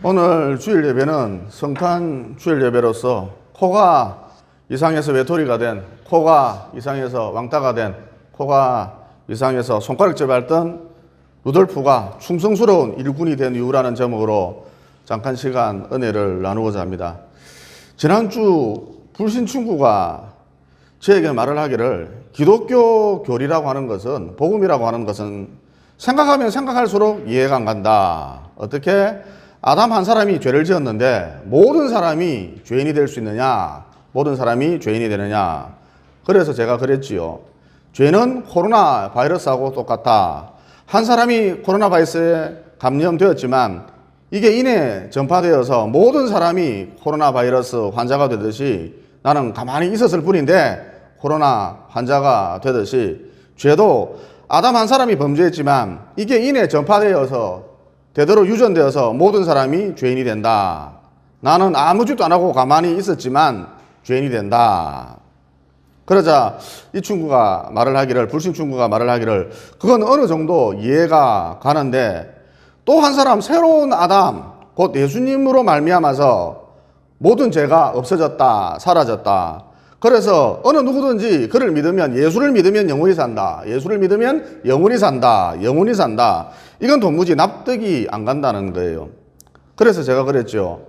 오늘 주일 예배는 성탄 주일 예배로서 코가 이상해서 외톨이가 된 코가 이상해서 왕따가 된 코가 이상해서 손가락질 밟던 루돌프가 충성스러운 일군이 된 이유라는 제목으로 잠깐 시간 은혜를 나누고자 합니다. 지난주 불신 친구가 저에게 말을 하기를 기독교 교리라고 하는 것은 복음이라고 하는 것은 생각하면 생각할수록 이해가 안 간다. 어떻게 아담 한 사람이 죄를 지었는데 모든 사람이 죄인이 될 수 있느냐? 모든 사람이 죄인이 되느냐? 그래서 제가 그랬지요. 죄는 코로나 바이러스하고 똑같다. 한 사람이 코로나 바이러스에 감염되었지만 이게 이내 전파되어서 모든 사람이 코로나 바이러스 환자가 되듯이 나는 가만히 있었을 뿐인데 코로나 환자가 되듯이 죄도 아담 한 사람이 범죄했지만 이게 이내 전파되어서 대대로 유전되어서 모든 사람이 죄인이 된다. 나는 아무 짓도 안 하고 가만히 있었지만 죄인이 된다. 그러자 이 친구가 말을 하기를 불신 친구가 말을 하기를 그건 어느 정도 이해가 가는데 또 한 사람 새로운 아담 곧 예수님으로 말미암아서 모든 죄가 없어졌다 사라졌다 그래서 어느 누구든지 그를 믿으면 예수를 믿으면 영원히 산다. 예수를 믿으면 영원히 산다. 영원히 산다. 이건 도무지 납득이 안 간다는 거예요. 그래서 제가 그랬죠.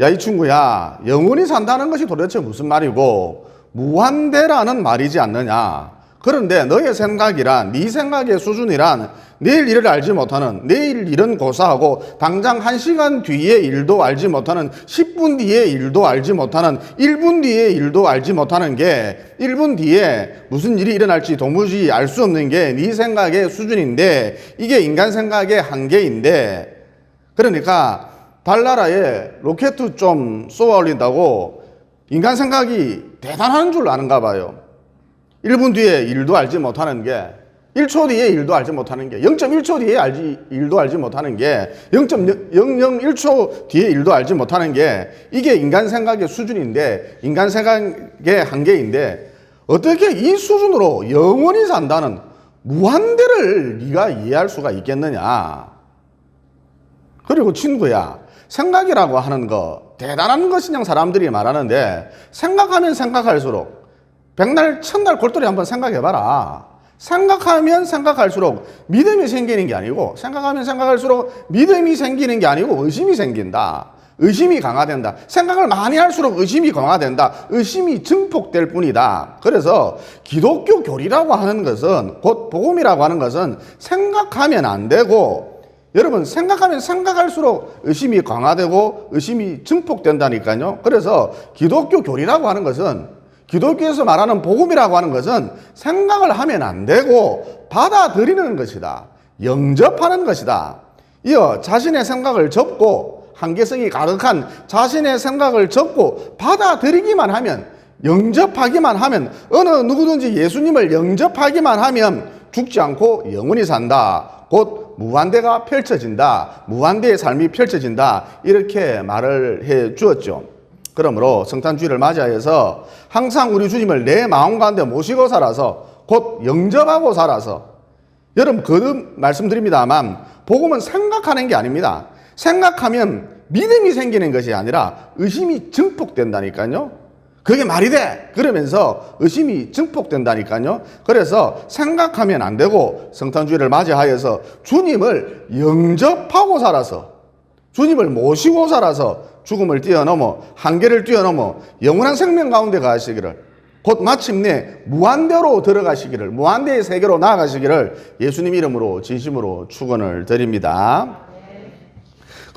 야 이 친구야 영원히 산다는 것이 도대체 무슨 말이고 무한대라는 말이지 않느냐. 그런데 너의 생각이란, 네 생각의 수준이란 내일 일을 알지 못하는, 내일 일은 고사하고 당장 한 시간 뒤의 일도 알지 못하는, 10분 뒤의 일도 알지 못하는, 1분 뒤의 일도 알지 못하는 게 1분 뒤에 무슨 일이 일어날지 도무지 알 수 없는 게 네 생각의 수준인데 이게 인간 생각의 한계인데 그러니까 달나라에 로켓 좀 쏘아 올린다고 인간 생각이 대단한 줄 아는가 봐요. 1분 뒤에 일도 알지 못하는 게 1초 뒤에 일도 알지 못하는 게 0.1초 뒤에 알지 일도 알지 못하는 게 0.001초 뒤에 일도 알지 못하는 게 이게 인간 생각의 수준인데 인간 생각의 한계인데 어떻게 이 수준으로 영원히 산다는 무한대를 네가 이해할 수가 있겠느냐? 그리고 친구야, 생각이라고 하는 거 대단한 것이냐 사람들이 말하는데 생각하면 생각할수록 백날 천날 골똘히 한번 생각해봐라. 생각하면 생각할수록 믿음이 생기는 게 아니고 생각하면 생각할수록 믿음이 생기는 게 아니고 의심이 생긴다. 의심이 강화된다. 생각을 많이 할수록 의심이 강화된다. 의심이 증폭될 뿐이다. 그래서 기독교 교리라고 하는 것은 곧 복음이라고 하는 것은 생각하면 안 되고 여러분 생각하면 생각할수록 의심이 강화되고 의심이 증폭된다니까요. 그래서 기독교 교리라고 하는 것은 기독교에서 말하는 복음이라고 하는 것은 생각을 하면 안 되고 받아들이는 것이다. 영접하는 것이다. 이어 자신의 생각을 접고 한계성이 가득한 자신의 생각을 접고 받아들이기만 하면 영접하기만 하면 어느 누구든지 예수님을 영접하기만 하면 죽지 않고 영원히 산다. 곧 무한대가 펼쳐진다. 무한대의 삶이 펼쳐진다. 이렇게 말을 해 주었죠. 그러므로 성탄주의를 맞이하여서 항상 우리 주님을 내 마음 가운데 모시고 살아서 곧 영접하고 살아서 여러분 거듭 말씀드립니다만 복음은 생각하는 게 아닙니다. 생각하면 믿음이 생기는 것이 아니라 의심이 증폭된다니까요. 그게 말이 돼! 그러면서 의심이 증폭된다니까요. 그래서 생각하면 안 되고 성탄주의를 맞이하여서 주님을 영접하고 살아서 주님을 모시고 살아서 죽음을 뛰어넘어 한계를 뛰어넘어 영원한 생명 가운데 가시기를 곧 마침내 무한대로 들어가시기를 무한대의 세계로 나아가시기를 예수님 이름으로 진심으로 축원을 드립니다.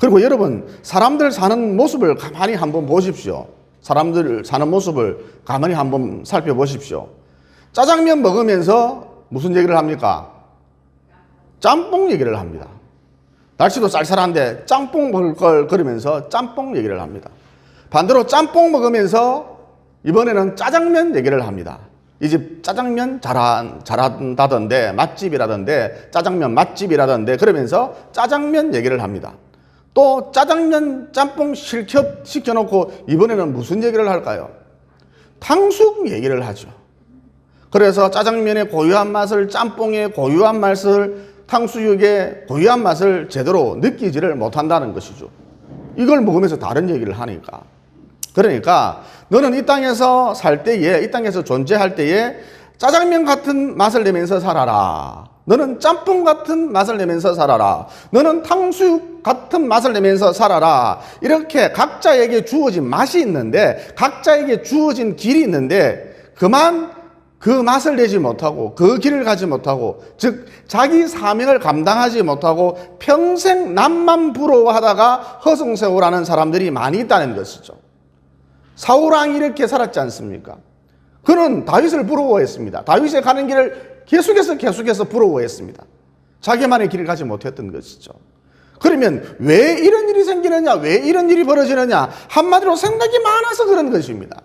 그리고 여러분 사람들 사는 모습을 가만히 한번 보십시오. 사람들 사는 모습을 가만히 한번 살펴보십시오. 짜장면 먹으면서 무슨 얘기를 합니까? 짬뽕 얘기를 합니다. 날씨도 쌀쌀한데 짬뽕 먹을 걸 그러면서 짬뽕 얘기를 합니다. 반대로 짬뽕 먹으면서 이번에는 짜장면 얘기를 합니다. 이 집 짜장면 잘한, 잘한다던데 맛집이라던데 짜장면 맛집이라던데 그러면서 짜장면 얘기를 합니다. 또 짜장면 짬뽕 실컷 시켜놓고 이번에는 무슨 얘기를 할까요? 탕수육 얘기를 하죠. 그래서 짜장면의 고유한 맛을 짬뽕의 고유한 맛을 탕수육의 고유한 맛을 제대로 느끼지를 못한다는 것이죠. 이걸 먹으면서 다른 얘기를 하니까. 그러니까 너는 이 땅에서 살 때에, 이 땅에서 존재할 때에 짜장면 같은 맛을 내면서 살아라. 너는 짬뽕 같은 맛을 내면서 살아라. 너는 탕수육 같은 맛을 내면서 살아라. 이렇게 각자에게 주어진 맛이 있는데, 각자에게 주어진 길이 있는데, 그만 그 맛을 내지 못하고, 그 길을 가지 못하고, 즉, 자기 사명을 감당하지 못하고, 평생 남만 부러워하다가 허송세월하는 사람들이 많이 있다는 것이죠. 사울왕이 이렇게 살았지 않습니까? 그는 다윗을 부러워했습니다. 다윗의 가는 길을 계속해서 계속해서 부러워했습니다. 자기만의 길을 가지 못했던 것이죠. 그러면 왜 이런 일이 생기느냐? 왜 이런 일이 벌어지느냐? 한마디로 생각이 많아서 그런 것입니다.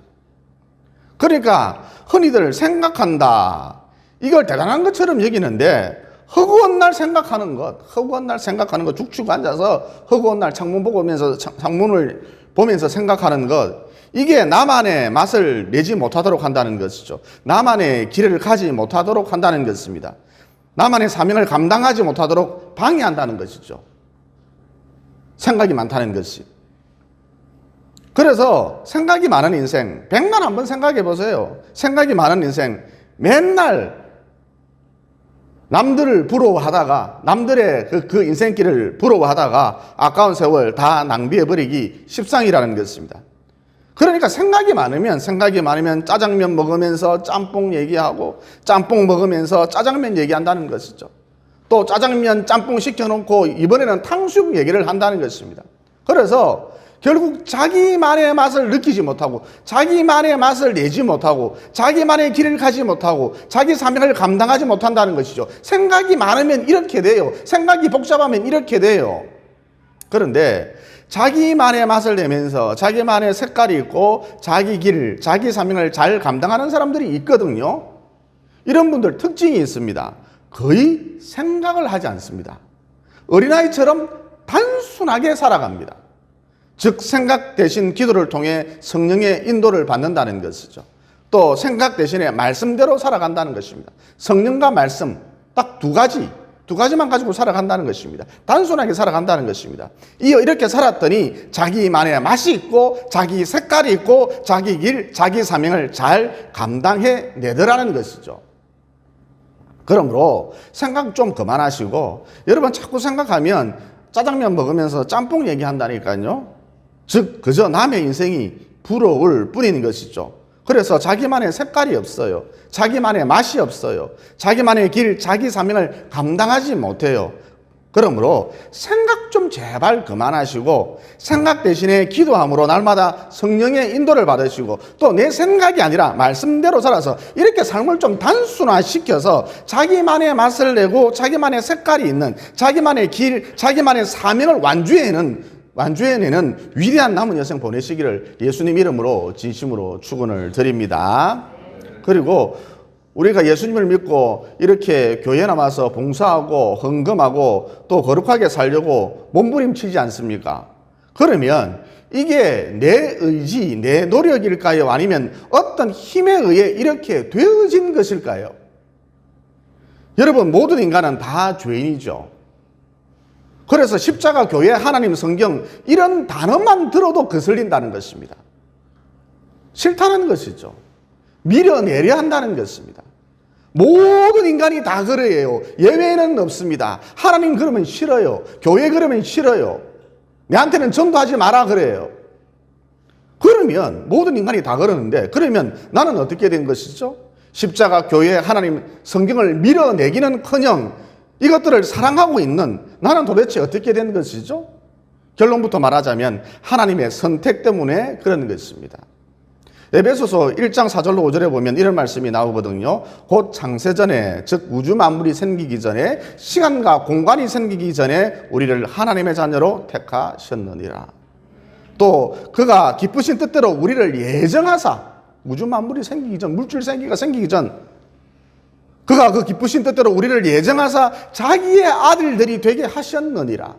그러니까 흔히들 생각한다. 이걸 대단한 것처럼 여기는데 허구한 날 생각하는 것, 허구한 날 생각하는 것, 죽치고 앉아서 허구한 날 창문 보면서 창문을 보면서 생각하는 것, 이게 나만의 맛을 내지 못하도록 한다는 것이죠. 나만의 길을 가지 못하도록 한다는 것입니다. 나만의 사명을 감당하지 못하도록 방해한다는 것이죠. 생각이 많다는 것이. 그래서 생각이 많은 인생, 백날 한번 생각해 보세요. 생각이 많은 인생, 맨날 남들을 부러워하다가, 남들의 그, 그 인생길을 부러워하다가 아까운 세월 다 낭비해버리기 십상이라는 것입니다. 그러니까 생각이 많으면 생각이 많으면 짜장면 먹으면서 짬뽕 얘기하고 짬뽕 먹으면서 짜장면 얘기한다는 것이죠. 또 짜장면 짬뽕 시켜놓고 이번에는 탕수육 얘기를 한다는 것입니다. 그래서 결국 자기만의 맛을 느끼지 못하고 자기만의 맛을 내지 못하고 자기만의 길을 가지 못하고 자기 사명을 감당하지 못한다는 것이죠. 생각이 많으면 이렇게 돼요. 생각이 복잡하면 이렇게 돼요. 그런데 자기만의 맛을 내면서 자기만의 색깔이 있고 자기 길, 자기 사명을 잘 감당하는 사람들이 있거든요. 이런 분들 특징이 있습니다. 거의 생각을 하지 않습니다. 어린아이처럼 단순하게 살아갑니다. 즉, 생각 대신 기도를 통해 성령의 인도를 받는다는 것이죠. 또 생각 대신에 말씀대로 살아간다는 것입니다. 성령과 말씀, 딱 두 가지 두 가지만 가지고 살아간다는 것입니다. 단순하게 살아간다는 것입니다. 이렇게 살았더니 자기만의 맛이 있고 자기 색깔이 있고 자기 길, 자기 사명을 잘 감당해 내더라는 것이죠. 그러므로 생각 좀 그만하시고 여러분 자꾸 생각하면 짜장면 먹으면서 짬뽕 얘기한다니까요. 즉 그저 남의 인생이 부러울 뿐인 것이죠. 그래서 자기만의 색깔이 없어요. 자기만의 맛이 없어요. 자기만의 길, 자기 사명을 감당하지 못해요. 그러므로 생각 좀 제발 그만하시고 생각 대신에 기도함으로 날마다 성령의 인도를 받으시고 또 내 생각이 아니라 말씀대로 살아서 이렇게 삶을 좀 단순화시켜서 자기만의 맛을 내고 자기만의 색깔이 있는 자기만의 길, 자기만의 사명을 완주해내는 완주해내는 위대한 남은 여생 보내시기를 예수님 이름으로 진심으로 축원을 드립니다. 그리고 우리가 예수님을 믿고 이렇게 교회 나와서 봉사하고 헌금하고 또 거룩하게 살려고 몸부림치지 않습니까? 그러면 이게 내 의지, 내 노력일까요? 아니면 어떤 힘에 의해 이렇게 되어진 것일까요? 여러분, 모든 인간은 다 죄인이죠. 그래서 십자가 교회 하나님 성경 이런 단어만 들어도 거슬린다는 것입니다. 싫다는 것이죠. 밀어내려 한다는 것입니다. 모든 인간이 다 그래요. 예외는 없습니다. 하나님 그러면 싫어요. 교회 그러면 싫어요. 내한테는 전도하지 마라 그래요. 그러면 모든 인간이 다 그러는데 그러면 나는 어떻게 된 것이죠? 십자가 교회 하나님 성경을 밀어내기는커녕 이것들을 사랑하고 있는 나는 도대체 어떻게 된 것이죠? 결론부터 말하자면 하나님의 선택 때문에 그런 것입니다. 에베소서 1장 4절로 5절에 보면 이런 말씀이 나오거든요. 곧 창세 전에 즉 우주 만물이 생기기 전에 시간과 공간이 생기기 전에 우리를 하나님의 자녀로 택하셨느니라. 또 그가 기쁘신 뜻대로 우리를 예정하사 우주 만물이 생기기 전 물질 생기가 생기기 전 그가 그 기쁘신 뜻대로 우리를 예정하사 자기의 아들들이 되게 하셨느니라.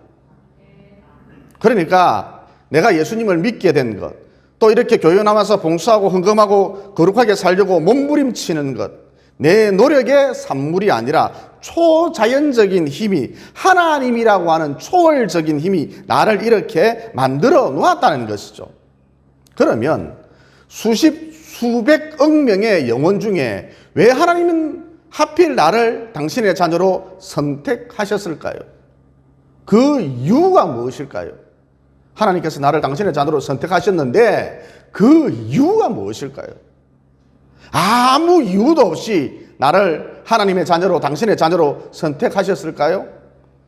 그러니까 내가 예수님을 믿게 된 것, 또 이렇게 교회 나와서 봉사하고 헌금하고 거룩하게 살려고 몸부림치는 것, 내 노력의 산물이 아니라 초자연적인 힘이 하나님이라고 하는 초월적인 힘이 나를 이렇게 만들어 놓았다는 것이죠. 그러면 수십 수백억 명의 영혼 중에 왜 하나님은 하필 나를 당신의 자녀로 선택하셨을까요? 그 이유가 무엇일까요? 하나님께서 나를 당신의 자녀로 선택하셨는데 그 이유가 무엇일까요? 아무 이유도 없이 나를 하나님의 자녀로 당신의 자녀로 선택하셨을까요?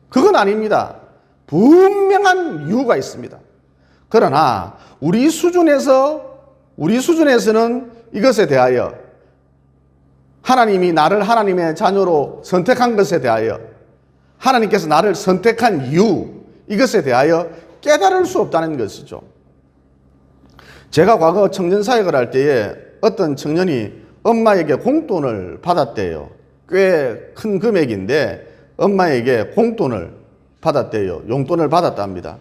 그건 아닙니다. 분명한 이유가 있습니다. 그러나 우리 수준에서 우리 수준에서는 이것에 대하여 하나님이 나를 하나님의 자녀로 선택한 것에 대하여 하나님께서 나를 선택한 이유 이것에 대하여 깨달을 수 없다는 것이죠. 제가 과거 청년 사역을 할 때에 어떤 청년이 엄마에게 공돈을 받았대요. 꽤 큰 금액인데 엄마에게 공돈을 받았대요. 용돈을 받았답니다.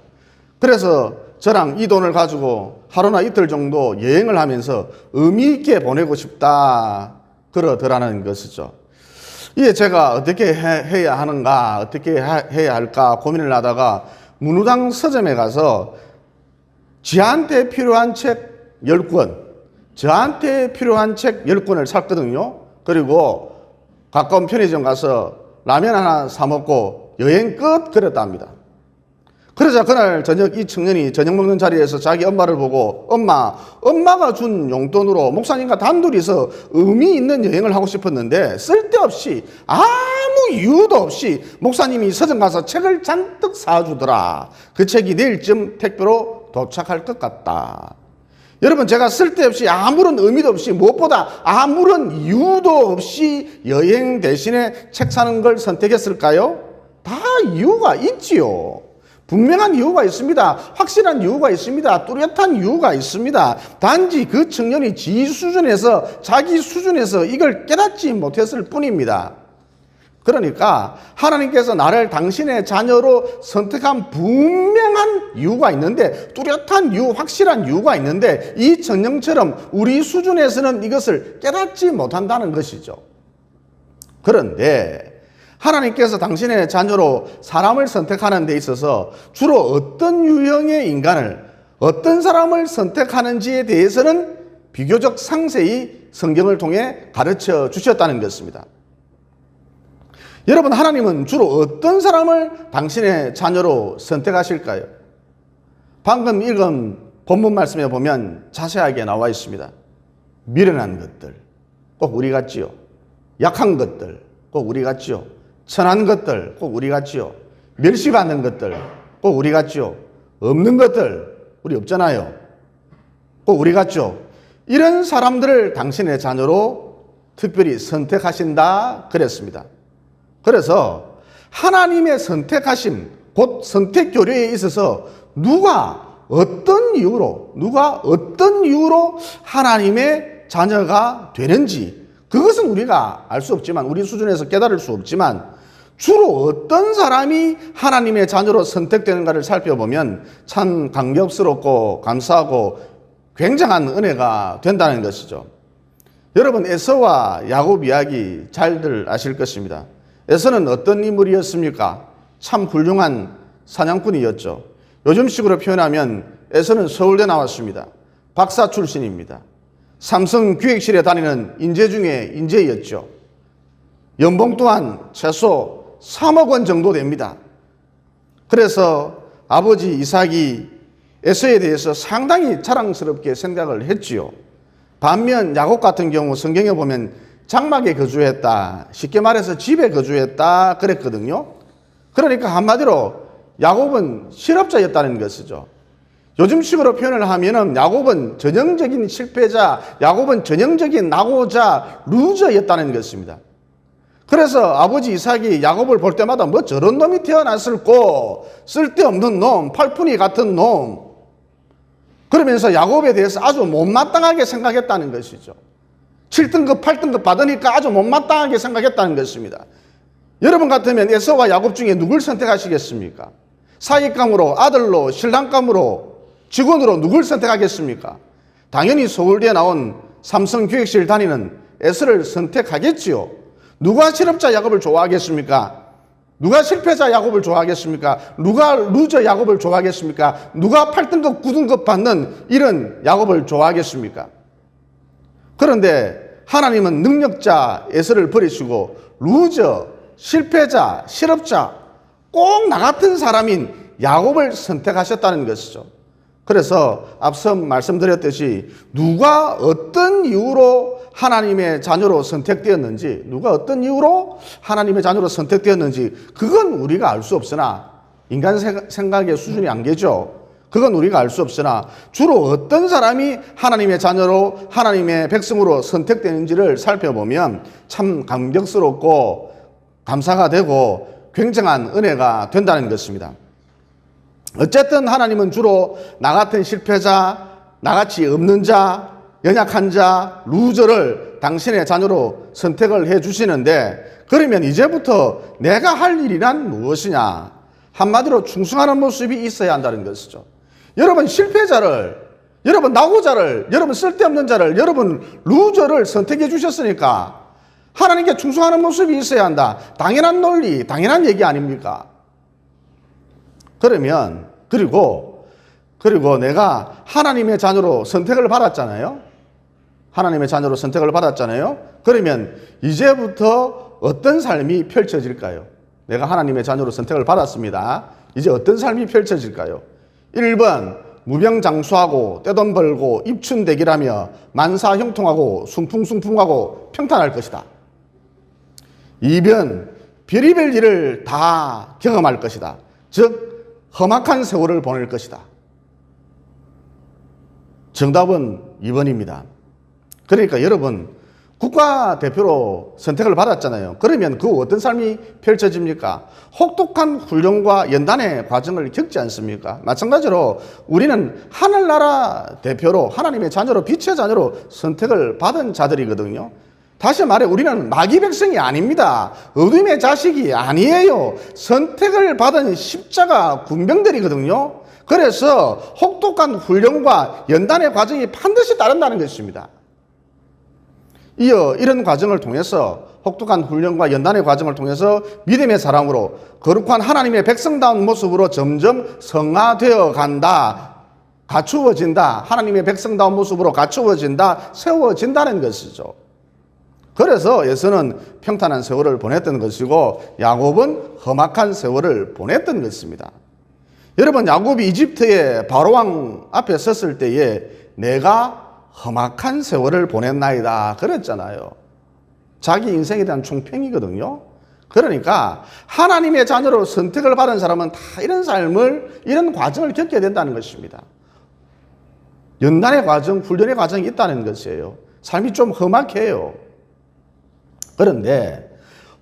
그래서 저랑 이 돈을 가지고 하루나 이틀 정도 여행을 하면서 의미 있게 보내고 싶다 그러더라는 것이죠. 이게 제가 어떻게 해, 야 하는가, 어떻게 해야 할까 고민을 하다가 문우당 서점에 가서 지한테 필요한 책 10권, 저한테 필요한 책 10권을 샀거든요. 그리고 가까운 편의점 가서 라면 하나 사 먹고 여행 끝 그랬답니다. 그러자 그날 저녁 이 청년이 저녁 먹는 자리에서 자기 엄마를 보고 엄마, 엄마가 준 용돈으로 목사님과 단둘이서 의미 있는 여행을 하고 싶었는데 쓸데없이 아무 이유도 없이 목사님이 서점 가서 책을 잔뜩 사주더라. 그 책이 내일쯤 택배로 도착할 것 같다. 여러분 제가 쓸데없이 아무런 의미도 없이 무엇보다 아무런 이유도 없이 여행 대신에 책 사는 걸 선택했을까요? 다 이유가 있지요. 분명한 이유가 있습니다. 확실한 이유가 있습니다. 뚜렷한 이유가 있습니다. 단지 그 청년이 지 수준에서 자기 수준에서 이걸 깨닫지 못했을 뿐입니다. 그러니까 하나님께서 나를 당신의 자녀로 선택한 분명한 이유가 있는데 뚜렷한 이유, 확실한 이유가 있는데 이 청년처럼 우리 수준에서는 이것을 깨닫지 못한다는 것이죠. 그런데 하나님께서 당신의 자녀로 사람을 선택하는 데 있어서 주로 어떤 유형의 인간을 어떤 사람을 선택하는지에 대해서는 비교적 상세히 성경을 통해 가르쳐 주셨다는 것입니다. 여러분, 하나님은 주로 어떤 사람을 당신의 자녀로 선택하실까요? 방금 읽은 본문 말씀에 보면 자세하게 나와 있습니다. 미련한 것들, 꼭 우리 같지요. 약한 것들, 꼭 우리 같지요. 천한 것들 꼭 우리 같지요. 멸시받는 것들 꼭 우리 같지요. 없는 것들 우리 없잖아요. 꼭 우리 같죠. 이런 사람들을 당신의 자녀로 특별히 선택하신다 그랬습니다. 그래서 하나님의 선택하심 곧 선택 교류에 있어서 누가 어떤 이유로 누가 어떤 이유로 하나님의 자녀가 되는지 그것은 우리가 알 수 없지만 우리 수준에서 깨달을 수 없지만 주로 어떤 사람이 하나님의 자녀로 선택되는가를 살펴보면 참 감격스럽고 감사하고 굉장한 은혜가 된다는 것이죠. 여러분 에서와 야곱 이야기 잘들 아실 것입니다. 에서는 어떤 인물이었습니까? 참 훌륭한 사냥꾼이었죠. 요즘식으로 표현하면 에서는 서울대 나왔습니다. 박사 출신입니다. 삼성 기획실에 다니는 인재 중에 인재였죠. 연봉 또한 최소 3억 원 정도 됩니다. 그래서 아버지 이삭이 에서에 대해서 상당히 자랑스럽게 생각을 했지요. 반면 야곱 같은 경우 성경에 보면 장막에 거주했다. 쉽게 말해서 집에 거주했다. 그랬거든요. 그러니까 한마디로 야곱은 실업자였다는 것이죠. 요즘식으로 표현을 하면은 야곱은 전형적인 실패자, 야곱은 전형적인 낙오자, 루저였다는 것입니다. 그래서 아버지 이삭이 야곱을 볼 때마다 뭐 저런 놈이 태어났을꼬 쓸데없는 놈, 팔푼이 같은 놈. 그러면서 야곱에 대해서 아주 못마땅하게 생각했다는 것이죠. 7등급, 8등급 받으니까 아주 못마땅하게 생각했다는 것입니다. 여러분 같으면 에서와 야곱 중에 누굴 선택하시겠습니까? 사익감으로, 아들로, 신랑감으로, 직원으로 누굴 선택하겠습니까? 당연히 서울대에 나온 삼성교육실 다니는 S를 선택하겠지요. 누가 실업자 야곱을 좋아하겠습니까? 누가 실패자 야곱을 좋아하겠습니까? 누가 루저 야곱을 좋아하겠습니까? 누가 8등급, 9등급 받는 이런 야곱을 좋아하겠습니까? 그런데 하나님은 능력자 에서를 버리시고 루저, 실패자, 실업자, 꼭 나 같은 사람인 야곱을 선택하셨다는 것이죠. 그래서 앞서 말씀드렸듯이 누가 어떤 이유로 하나님의 자녀로 선택되었는지, 누가 어떤 이유로 하나님의 자녀로 선택되었는지, 그건 우리가 알 수 없으나, 인간 생- 생각의 수준이 안개죠. 그건 우리가 알 수 없으나, 주로 어떤 사람이 하나님의 자녀로, 하나님의 백성으로 선택되는지를 살펴보면 참 감격스럽고 감사가 되고 굉장한 은혜가 된다는 것입니다. 어쨌든 하나님은 주로 나 같은 실패자, 나같이 없는 자, 연약한 자, 루저를 당신의 자녀로 선택을 해 주시는데 그러면 이제부터 내가 할 일이란 무엇이냐? 한마디로 충성하는 모습이 있어야 한다는 것이죠. 여러분 실패자를 여러분 나고자를 여러분 쓸데없는 자를 여러분 루저를 선택해 주셨으니까 하나님께 충성하는 모습이 있어야 한다. 당연한 논리, 당연한 얘기 아닙니까? 그러면 그리고 그리고 내가 하나님의 자녀로 선택을 받았잖아요. 하나님의 자녀로 선택을 받았잖아요. 그러면 이제부터 어떤 삶이 펼쳐질까요? 내가 하나님의 자녀로 선택을 받았습니다. 이제 어떤 삶이 펼쳐질까요? 1번 무병장수하고 떼돈 벌고 입춘대기라며 만사 형통하고 숭풍숭풍하고 평탄할 것이다. 2번 별의별 일을 다 경험할 것이다. 즉 험악한 세월을 보낼 것이다. 정답은 2번입니다. 그러니까 여러분 국가대표로 선택을 받았잖아요. 그러면 그 어떤 삶이 펼쳐집니까? 혹독한 훈련과 연단의 과정을 겪지 않습니까? 마찬가지로 우리는 하늘나라 대표로 하나님의 자녀로 빛의 자녀로 선택을 받은 자들이거든요. 다시 말해 우리는 마귀 백성이 아닙니다. 어둠의 자식이 아니에요. 선택을 받은 십자가 군병들이거든요. 그래서 혹독한 훈련과 연단의 과정이 반드시 따른다는 것입니다. 이어 이런 과정을 통해서 혹독한 훈련과 연단의 과정을 통해서 믿음의 사람으로 거룩한 하나님의 백성다운 모습으로 점점 성화되어 간다. 갖추어진다. 하나님의 백성다운 모습으로 갖추어진다. 세워진다는 것이죠. 그래서 예수는 평탄한 세월을 보냈던 것이고 야곱은 험악한 세월을 보냈던 것입니다. 여러분 야곱이 이집트의 바로왕 앞에 섰을 때에 내가 험악한 세월을 보냈나이다 그랬잖아요. 자기 인생에 대한 총평이거든요. 그러니까 하나님의 자녀로 선택을 받은 사람은 다 이런 삶을 이런 과정을 겪게 된다는 것입니다. 연단의 과정, 훈련의 과정이 있다는 것이에요. 삶이 좀 험악해요. 그런데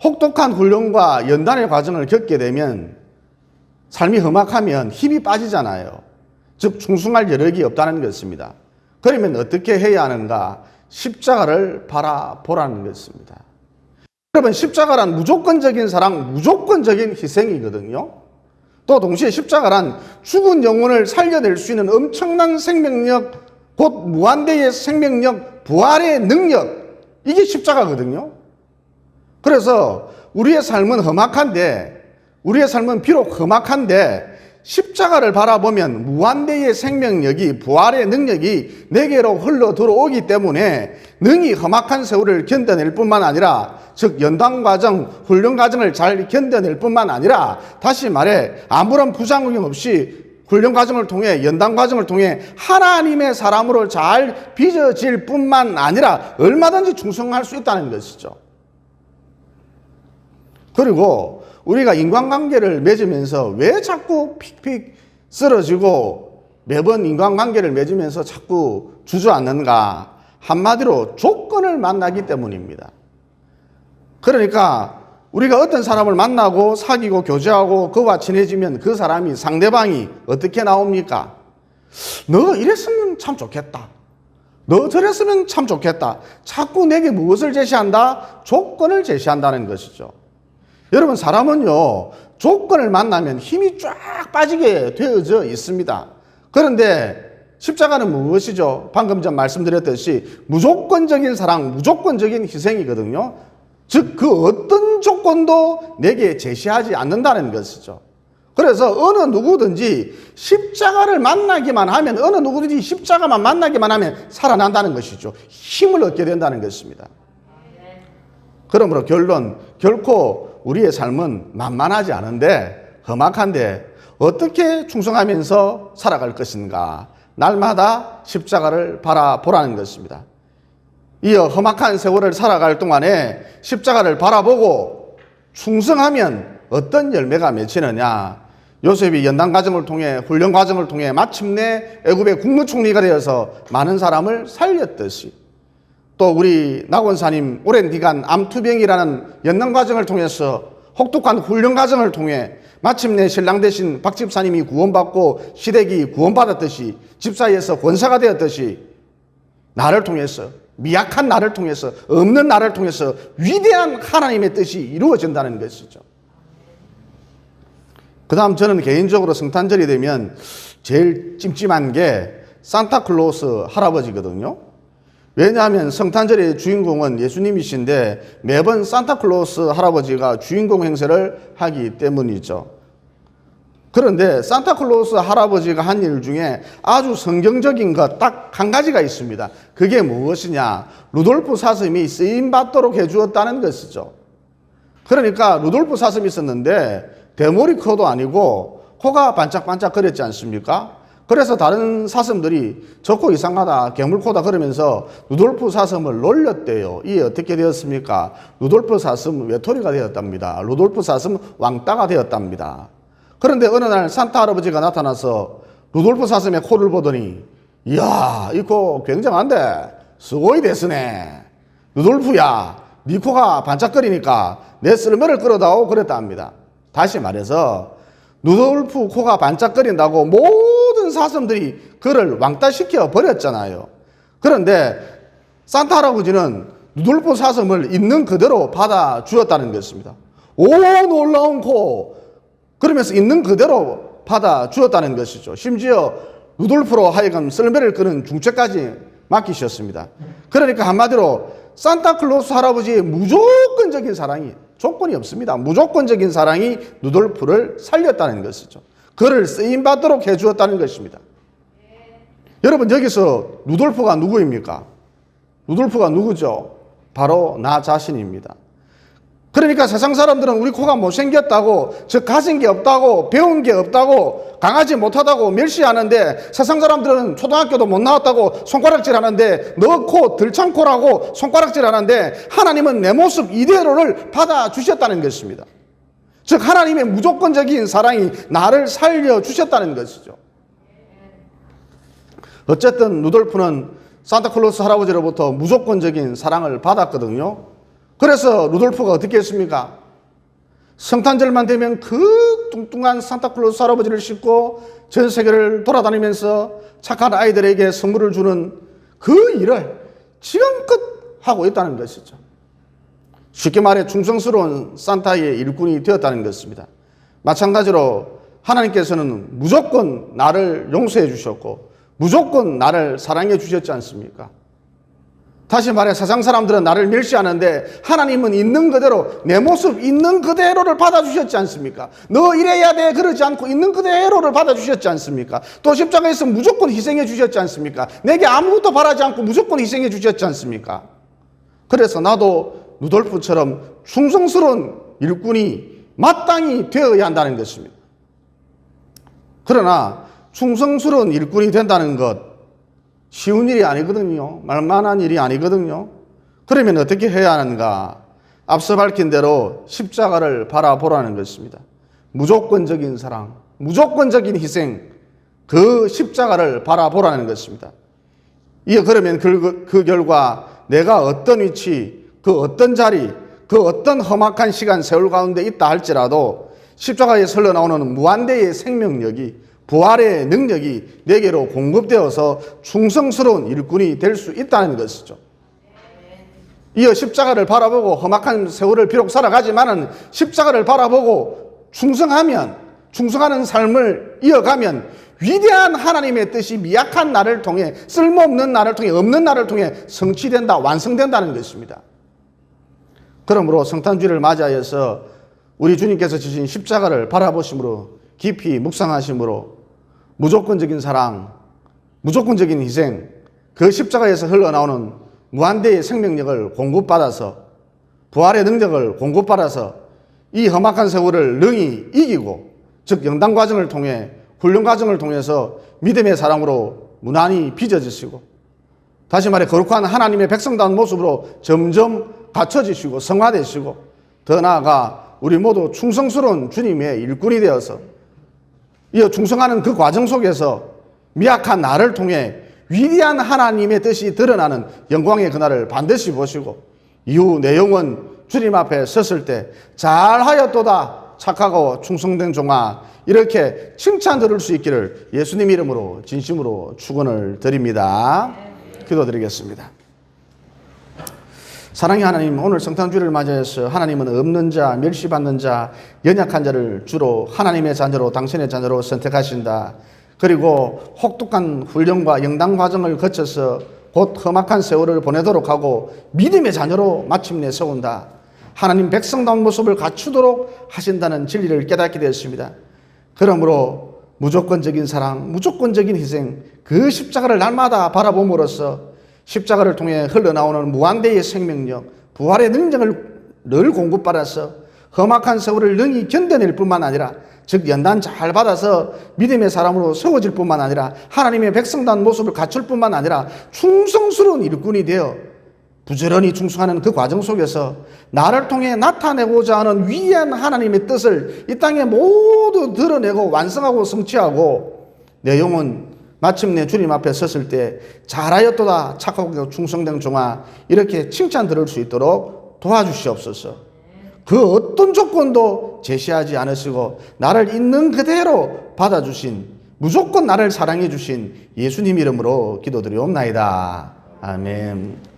혹독한 훈련과 연단의 과정을 겪게 되면 삶이 험악하면 힘이 빠지잖아요. 즉 충성할 여력이 없다는 것입니다. 그러면 어떻게 해야 하는가? 십자가를 바라보라는 것입니다. 여러분 십자가란 무조건적인 사랑, 무조건적인 희생이거든요. 또 동시에 십자가란 죽은 영혼을 살려낼 수 있는 엄청난 생명력, 곧 무한대의 생명력, 부활의 능력, 이게 십자가거든요. 그래서 우리의 삶은 험악한데, 우리의 삶은 비록 험악한데, 십자가를 바라보면 무한대의 생명력이, 부활의 능력이 내게로 흘러 들어오기 때문에 능히 험악한 세월을 견뎌낼 뿐만 아니라, 즉, 연단 과정, 훈련 과정을 잘 견뎌낼 뿐만 아니라, 다시 말해, 아무런 부작용이 없이 훈련 과정을 통해, 연단 과정을 통해 하나님의 사람으로 잘 빚어질 뿐만 아니라 얼마든지 충성할 수 있다는 것이죠. 그리고 우리가 인간관계를 맺으면서 왜 자꾸 픽픽 쓰러지고 매번 인간관계를 맺으면서 자꾸 주저앉는가? 한마디로 조건을 만나기 때문입니다. 그러니까 우리가 어떤 사람을 만나고 사귀고 교제하고 그와 친해지면 그 사람이 상대방이 어떻게 나옵니까? 너 이랬으면 참 좋겠다. 너 저랬으면 참 좋겠다. 자꾸 내게 무엇을 제시한다? 조건을 제시한다는 것이죠. 여러분 사람은요 조건을 만나면 힘이 쫙 빠지게 되어져 있습니다. 그런데 십자가는 무엇이죠? 방금 전 말씀드렸듯이 무조건적인 사랑, 무조건적인 희생이거든요. 즉, 그 어떤 조건도 내게 제시하지 않는다는 것이죠. 그래서 어느 누구든지 십자가를 만나기만 하면, 어느 누구든지 십자가만 만나기만 하면 살아난다는 것이죠. 힘을 얻게 된다는 것입니다. 그러므로 결론, 결코 우리의 삶은 만만하지 않은데, 험악한데, 어떻게 충성하면서 살아갈 것인가. 날마다 십자가를 바라보라는 것입니다. 이어 험악한 세월을 살아갈 동안에 십자가를 바라보고 충성하면 어떤 열매가 맺히느냐. 요셉이 연단 과정을 통해 훈련 과정을 통해 마침내 애굽의 국무총리가 되어서 많은 사람을 살렸듯이 또 우리 낙원사님 오랜 기간 암투병이라는 연단 과정을 통해서 혹독한 훈련 과정을 통해 마침내 신랑 대신 박 집사님이 구원받고 시댁이 구원받았듯이 집사에서 권사가 되었듯이 나를 통해서 미약한 나를 통해서 없는 나를 통해서 위대한 하나님의 뜻이 이루어진다는 것이죠. 그 다음 저는 개인적으로 성탄절이 되면 제일 찜찜한 게 산타클로스 할아버지거든요. 왜냐하면 성탄절의 주인공은 예수님이신데 매번 산타클로스 할아버지가 주인공 행세를 하기 때문이죠. 그런데 산타클로스 할아버지가 한 일 중에 아주 성경적인 것 딱 한 가지가 있습니다. 그게 무엇이냐? 루돌프 사슴이 쓰임 받도록 해주었다는 것이죠. 그러니까 루돌프 사슴이 있었는데 대머리 코도 아니고 코가 반짝반짝 거렸지 않습니까? 그래서 다른 사슴들이 저코 이상하다, 괴물코다 그러면서 루돌프 사슴을 놀렸대요. 이게 어떻게 되었습니까? 루돌프 사슴 외톨이가 되었답니다. 루돌프 사슴 왕따가 되었답니다. 그런데 어느 날 산타 할아버지가 나타나서 루돌프 사슴의 코를 보더니 이야 이 코 굉장한데 수고이 됐으네 루돌프야 네 코가 반짝거리니까 내 쓸매를 끌어다오 그랬답니다 다시 말해서 루돌프 코가 반짝거린다고 모든 사슴들이 그를 왕따시켜 버렸잖아요 그런데 산타 할아버지는 루돌프 사슴을 있는 그대로 받아 주었다는 것입니다 오 놀라운 코 그러면서 있는 그대로 받아 주었다는 것이죠. 심지어 루돌프로 하여금 썰매를 끄는 중책까지 맡기셨습니다. 그러니까 한마디로 산타클로스 할아버지의 무조건적인 사랑이 조건이 없습니다. 무조건적인 사랑이 루돌프를 살렸다는 것이죠. 그를 쓰임 받도록 해 주었다는 것입니다. 여러분 여기서 루돌프가 누구입니까? 루돌프가 누구죠? 바로 나 자신입니다. 그러니까 세상 사람들은 우리 코가 못생겼다고, 즉, 가진 게 없다고, 배운 게 없다고, 강하지 못하다고 멸시하는데, 세상 사람들은 초등학교도 못 나왔다고 손가락질 하는데, 너 코 들창코라고 손가락질 하는데, 하나님은 내 모습 이대로를 받아주셨다는 것입니다. 즉, 하나님의 무조건적인 사랑이 나를 살려주셨다는 것이죠. 어쨌든, 루돌프는 산타클로스 할아버지로부터 무조건적인 사랑을 받았거든요. 그래서 루돌프가 어떻게 했습니까? 성탄절만 되면 그 뚱뚱한 산타클로스 할아버지를 싣고 전 세계를 돌아다니면서 착한 아이들에게 선물을 주는 그 일을 지금껏 하고 있다는 것이죠. 쉽게 말해 충성스러운 산타의 일꾼이 되었다는 것입니다. 마찬가지로 하나님께서는 무조건 나를 용서해 주셨고 무조건 나를 사랑해 주셨지 않습니까? 다시 말해 세상 사람들은 나를 멸시하는데 하나님은 있는 그대로 내 모습 있는 그대로를 받아주셨지 않습니까? 너 이래야 돼 그러지 않고 있는 그대로를 받아주셨지 않습니까? 또 십자가에서 무조건 희생해 주셨지 않습니까? 내게 아무것도 바라지 않고 무조건 희생해 주셨지 않습니까? 그래서 나도 누돌프처럼 충성스러운 일꾼이 마땅히 되어야 한다는 것입니다. 그러나 충성스러운 일꾼이 된다는 것 쉬운 일이 아니거든요. 말만한 일이 아니거든요. 그러면 어떻게 해야 하는가? 앞서 밝힌 대로 십자가를 바라보라는 것입니다. 무조건적인 사랑, 무조건적인 희생, 그 십자가를 바라보라는 것입니다. 이어 그러면 그, 그 결과 내가 어떤 위치, 그 어떤 자리, 그 어떤 험악한 시간 세월 가운데 있다 할지라도 십자가에 설려 나오는 무한대의 생명력이 부활의 능력이 내게로 공급되어서 충성스러운 일꾼이 될 수 있다는 것이죠. 이어 십자가를 바라보고 험악한 세월을 비록 살아가지만은 십자가를 바라보고 충성하면 충성하는 삶을 이어가면 위대한 하나님의 뜻이 미약한 나를 통해 쓸모없는 나를 통해 없는 나를 통해 성취된다 완성된다는 것입니다. 그러므로 성탄주의를 맞이하여서 우리 주님께서 지신 십자가를 바라보심으로 깊이 묵상하심으로 무조건적인 사랑, 무조건적인 희생, 그 십자가에서 흘러나오는 무한대의 생명력을 공급받아서 부활의 능력을 공급받아서 이 험악한 세월을 능히 이기고 즉 영당 과정을 통해 훈련 과정을 통해서 믿음의 사랑으로 무난히 빚어지시고 다시 말해 거룩한 하나님의 백성다운 모습으로 점점 갖춰지시고 성화되시고 더 나아가 우리 모두 충성스러운 주님의 일꾼이 되어서 이어 충성하는 그 과정 속에서 미약한 나를 통해 위대한 하나님의 뜻이 드러나는 영광의 그날을 반드시 보시고 이후 내 영혼 주님 앞에 섰을 때 잘하였도다 착하고 충성된 종아 이렇게 칭찬 들을 수 있기를 예수님 이름으로 진심으로 축원을 드립니다. 기도드리겠습니다. 사랑의 하나님, 오늘 성탄주를 맞이해서 하나님은 없는 자, 멸시받는 자, 연약한 자를 주로 하나님의 자녀로 당신의 자녀로 선택하신다. 그리고 혹독한 훈련과 영당 과정을 거쳐서 곧 험악한 세월을 보내도록 하고 믿음의 자녀로 마침내 세운다. 하나님 백성다운 모습을 갖추도록 하신다는 진리를 깨닫게 되었습니다. 그러므로 무조건적인 사랑, 무조건적인 희생, 그 십자가를 날마다 바라봄으로써 십자가를 통해 흘러나오는 무한대의 생명력, 부활의 능력을 늘 공급받아서 험악한 세월을 능히 견뎌낼 뿐만 아니라 즉 연단 잘 받아서 믿음의 사람으로 세워질 뿐만 아니라 하나님의 백성다운 모습을 갖출 뿐만 아니라 충성스러운 일꾼이 되어 부지런히 충성하는 그 과정 속에서 나를 통해 나타내고자 하는 위대한 하나님의 뜻을 이 땅에 모두 드러내고 완성하고 성취하고 내 영혼 마침내 주님 앞에 섰을 때 잘하였도다 착하고 충성된 종아 이렇게 칭찬 들을 수 있도록 도와주시옵소서. 그 어떤 조건도 제시하지 않으시고 나를 있는 그대로 받아주신 무조건 나를 사랑해 주신 예수님 이름으로 기도드리옵나이다. 아멘.